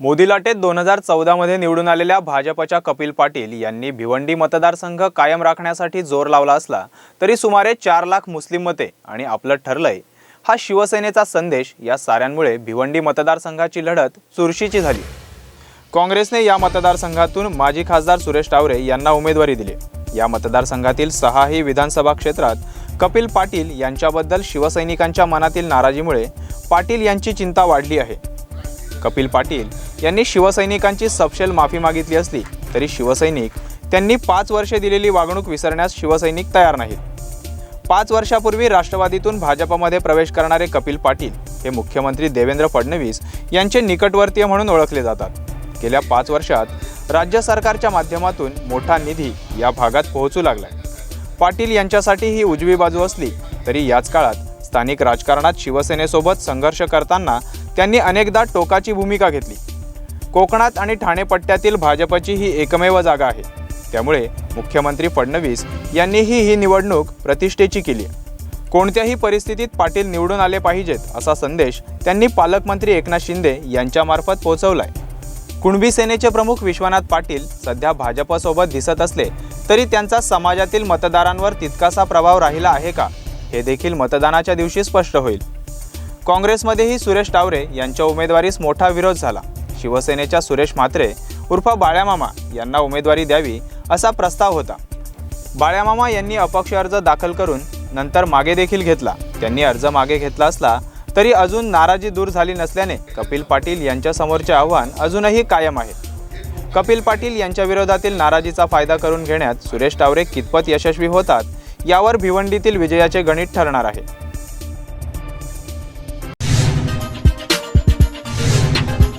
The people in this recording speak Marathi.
मोदी लाटेत दोन हजार चौदामध्ये निवडून आलेल्या भाजपच्या कपिल पाटील यांनी भिवंडी मतदारसंघ कायम राखण्यासाठी जोर लावला असला तरी सुमारे चार लाख मुस्लिम मते आणि आपलं ठरलंय. हा शिवसेनेचा संदेश या साऱ्यांमुळे भिवंडी मतदारसंघाची लढत चुरशीची झाली. काँग्रेसने या मतदारसंघातून माजी खासदार सुरेश टावरे यांना उमेदवारी दिली. या मतदारसंघातील सहाही विधानसभा क्षेत्रात कपिल पाटील यांच्याबद्दल शिवसैनिकांच्या मनातील नाराजीमुळे पाटील यांची चिंता वाढली आहे. कपिल पाटील यांनी शिवसैनिकांची सपशेल माफी मागितली असली तरी शिवसैनिक त्यांनी पाच वर्षे दिलेली वागणूक विसरण्यास शिवसैनिक तयार नाहीत. पाच वर्षापूर्वी राष्ट्रवादीतून भाजपमध्ये प्रवेश करणारे कपिल पाटील हे मुख्यमंत्री देवेंद्र फडणवीस यांचे निकटवर्तीय म्हणून ओळखले जातात. गेल्या पाच वर्षात राज्य सरकारच्या माध्यमातून मोठा निधी या भागात पोहोचू लागलाय. पाटील यांच्यासाठी ही उजवी बाजू असली तरी याच काळात स्थानिक राजकारणात शिवसेनेसोबत संघर्ष करताना त्यांनी अनेकदा टोकाची भूमिका घेतली. कोकणात आणि ठाणे पट्ट्यातील भाजपची ही एकमेव जागा आहे. त्यामुळे मुख्यमंत्री फडणवीस यांनीही ही निवडणूक प्रतिष्ठेची केली कोणत्याही परिस्थितीत पाटील निवडून आले पाहिजेत असा संदेश त्यांनी पालकमंत्री एकनाथ शिंदे यांच्यामार्फत पोहोचवलाय. कुणबी सेनेचे प्रमुख विश्वनाथ पाटील सध्या भाजपसोबत दिसत असले तरी त्यांचा समाजातील मतदारांवर तितकासा प्रभाव राहिला आहे का हे देखील मतदानाच्या दिवशी स्पष्ट होईल. काँग्रेसमध्येही सुरेश टावरे यांच्या उमेदवारीस मोठा विरोध झाला. शिवसेनेच्या सुरेश म्हात्रे उर्फ बाळ्यामामा यांना उमेदवारी द्यावी असा प्रस्ताव होता. बाळ्यामामा यांनी अपक्ष अर्ज दाखल करून नंतर मागे देखील घेतला. त्यांनी अर्ज मागे घेतला असला तरी अजून नाराजी दूर झाली नसल्याने कपिल पाटील यांच्यासमोरचे आव्हान अजूनही कायम आहे. कपिल पाटील यांच्याविरोधातील नाराजीचा फायदा करून घेण्यात सुरेश टावरे कितपत यशस्वी होतात यावर भिवंडीतील विजयाचे गणित ठरणार आहे.